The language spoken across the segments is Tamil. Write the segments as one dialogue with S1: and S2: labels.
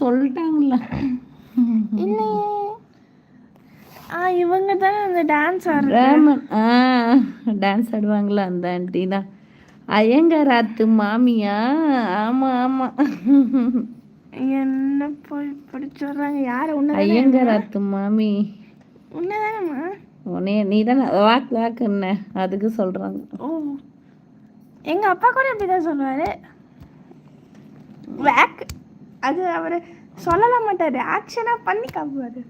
S1: சொல்லிட்டாங்களா
S2: இல்லையே ஆ இவங்க தானே அந்த டான்ஸ்
S1: ராமன் ஆ டான்ஸ் ஆடுவாங்களா அந்த ஆண்டி தான். ஐயங்காராத்து மாமியா? ஆமா ஆமா.
S2: என்ன போய் இப்படி சொல்றாங்க யார? உன்ன
S1: ஐயங்காராத்து மாமி.
S2: உன்னதானம்மா?
S1: உன்னைய நீ தானே வாக்கு வாக்குன்ன அதுக்கு சொல்றாங்க.
S2: ஓ. எங்க அப்பா கூட இப்படிதான் சொல்லுவாரு. வேக் அது அவரு சொல்லலாம் மாட்டாரு. ஆக்ஷனா பண்ணி காப்புவாரு.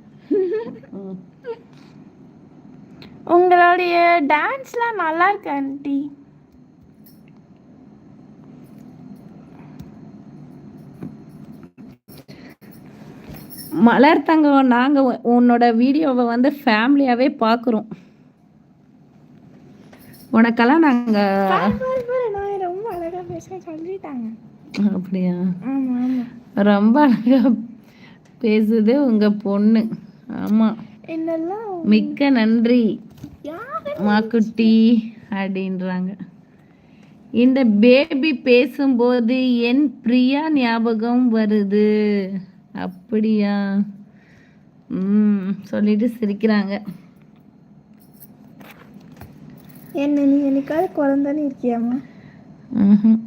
S2: உங்களுடைய டான்ஸ்லாம் நல்லா இருக்கு ஆண்டி
S1: மலர் தங்கம் நாங்க உ- உன்னோட வீடியோவை வந்து ஃபேமிலியாவே பார்க்குறோம் உனக்கெல்லாம் நாங்க
S2: பாரு, பாரு, பாரு, நான் ரொம்ப அழகா பேச சொல்லிட்டாங்க
S1: அப்படியா? ரொம்ப அழகா பேசுது உங்க பொண்ணு. ஆமா.
S2: என்னெல்லாம்
S1: மிக்க நன்றி. மாக்குட்டி அப்படின்றாங்க. இந்த பேபி பேசும்போது என் பிரியா ஞாபகம் வருது. அப்படியா? ம் சொல்லிட்டு சிரிக்கிறாங்க.
S2: என்ன நீ என்னைக்காவது குழந்தைன்னு இருக்கியாம்மா?
S1: ம்ஹும்.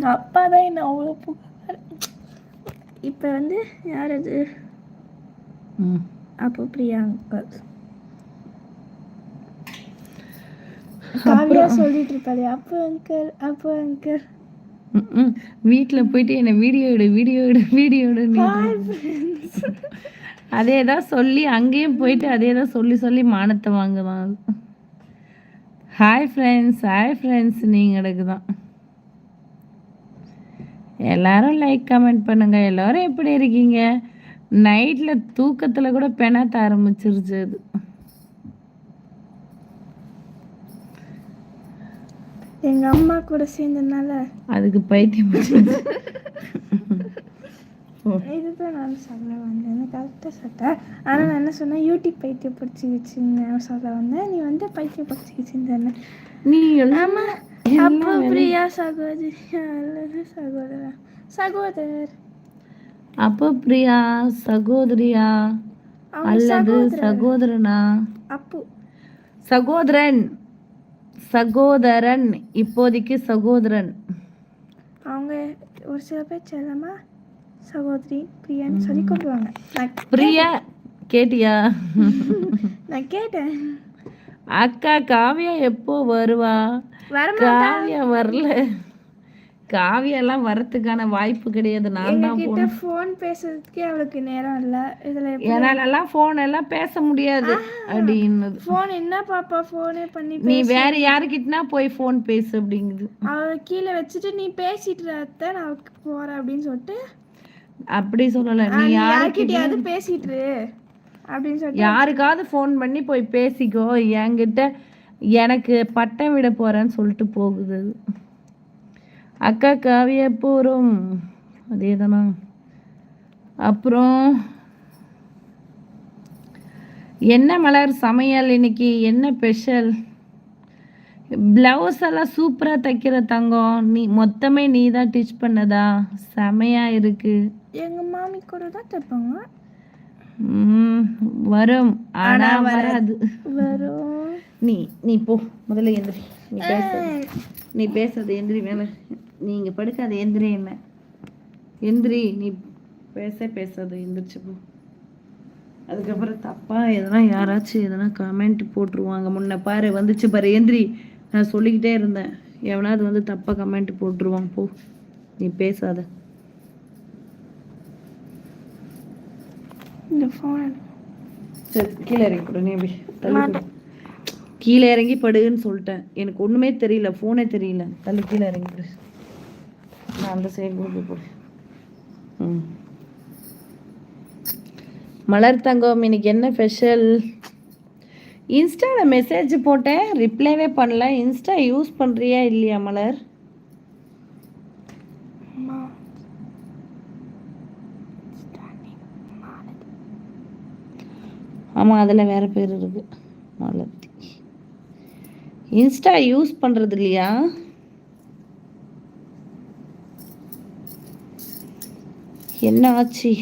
S2: எங்க அப்பா தான் என்ன அவ்வளோ புகார் இப்போ வந்து யார் அது. அப்போ பிரியாங்கா. காவியா சொல்லிட்டு இருப்பாரு அப்போ அங்கிள் அப்போ அங்கிள்.
S1: வீட்ல போயிட்டு என்ன வீடியோ எடு வீடியோ எடு வீடியோ எடு அதே தான் சொல்லி அங்கேயும் போயிட்டு அதே தான் சொல்லி சொல்லி மானத்தை வாங்குதான் ஹாய் ஃப்ரெண்ட்ஸ் ஹாய் ஃப்ரெண்ட்ஸ் நீங்களுக்கு தான் எல்லாரும் லைக் கமெண்ட் பண்ணுங்க. எல்லாரும் எப்படி இருக்கீங்க? நைட்ல தூக்கத்துல கூட பெணாத்த ஆரம்பிச்சிருச்சு அது.
S2: எங்க அம்மா கூட சேர்ந்ததுனால
S1: அதுக்கு பைத்தியம்.
S2: இதுதான் நான் சொல்ல வந்தேன். கரெக்டாக சொல்லிட்டேன் ஆனால் நான் என்ன சொன்னேன்? யூடியூப் பைத்தியம் பிடிச்சிக்கிச்சுன்னு. சொல்ல வந்தேன் நீ வந்து பைத்தியம் பிடிச்சிக்கிச்சுன்னு
S1: நீ எல்லாம்
S2: அப்போ பிரியா சகோதரி அல்லது சகோதரா? சகோதரர்.
S1: அப்போ பிரியா சகோதரியா? அல்லது. சகோதரனா?
S2: அப்பு.
S1: சகோதரன். சகோதரன். இப்போதைக்கு சகோதரன்.
S2: அவங்க ஒரு சில பேர் செல்லமா? சகோதரி பிரியான்னு சொல்லி கூப்பிடுவாங்க.
S1: பிரியா கேட்டியா?
S2: நான் கேட்டேன்.
S1: அக்கா காவியா எப்போ வருவா? காவியா வரல. காவியெல்லாம் வரத்துக்கான வாய்ப்பு கிடையாது. நான் தான்
S2: கிட்ட ஃபோன் பேசுறதுக்கே அவளுக்கு நேரம் இல்ல. இதுல
S1: என்னாலெல்லாம் ஃபோன் எல்லாம் பேச முடியாது. அப்படின்னுது.
S2: ஃபோன் என்ன பாப்பா? ஃபோனே பண்ணி
S1: நீ வேற யாருக்கிட்டனா போய் ஃபோன் பேசு அப்படிங்குது.
S2: அவ கீழே வச்சுட்டு நீ பேசிட்டு அத்தை நான் போறேன் அப்படின்னு சொல்லிட்டு.
S1: அப்படி சொல்லல.
S2: "ஆ,
S1: நீ
S2: யார்கிட்டயாவது பேசிட்டு அப்படின்னு சொல்லிட்டு.
S1: யாருக்காவது ஃபோன் பண்ணி போய் பேசிக்கோ. என்கிட்ட எனக்கு பட்டம் விட போறேன்னு சொல்லிட்டு போகுது. அக்கா காவிய போகிறோம் அதே தானா அப்புறம் என்ன மலர் சமையல் இன்னைக்கு? என்ன ஸ்பெஷல் ப்ளவுஸ் எல்லாம் சூப்பராக தைக்கிற தங்கம். நீ மொத்தமே நீ தான் டிச் பண்ணதா? செமையா இருக்கு.
S2: எங்க மாமி கூட தான் தைப்பாங்க.
S1: வரும். ஆனா வராது.
S2: வரும்.
S1: நீ நீ போ. முதல்ல எந்திரி. நீ பேசாத. நீ பேசாத எந்திரி மேல. நீங்க படுக்காத எந்திரி என்ன? எந்திரி நீ பேச பேசாத எந்திரிச்சு போ. அதுக்கப்புறம் தப்பா எதனா யாராச்சும் எதனா கமெண்ட் போட்டுருவாங்க. முன்ன பாரு வந்துச்சு பாரு எந்திரி. நான் சொல்லிக்கிட்டே இருந்தேன். எவனாவது வந்து தப்பா கமெண்ட் போட்டுருவான் போ. நீ பேசாத.
S2: இந்த ஃபோன்
S1: சரி கீழே இறங்கி கொடு. நீ கொடு. கீழே இறங்கி படுன்னு சொல்லிட்டேன். எனக்கு ஒண்ணுமே தெரியல ஃபோனே தெரியல. தள்ளி கீழே இறங்கி கொடு. நான் அந்த சைடு கொண்டு போடு. ம். மலர் தங்கம் இன்னைக்கு என்ன ஸ்பெஷல் இன்ஸ்டாவில் மெசேஜ் போட்டேன் ரிப்ளைவே பண்ணல. இன்ஸ்டா யூஸ் பண்ணுறியா இல்லையா மலர்? ஆமாம் அதில் வேற பேர் இருக்கு மாலதி இன்ஸ்டா யூஸ் பண்ணுறது இல்லையா? என்ன ஆச்சு?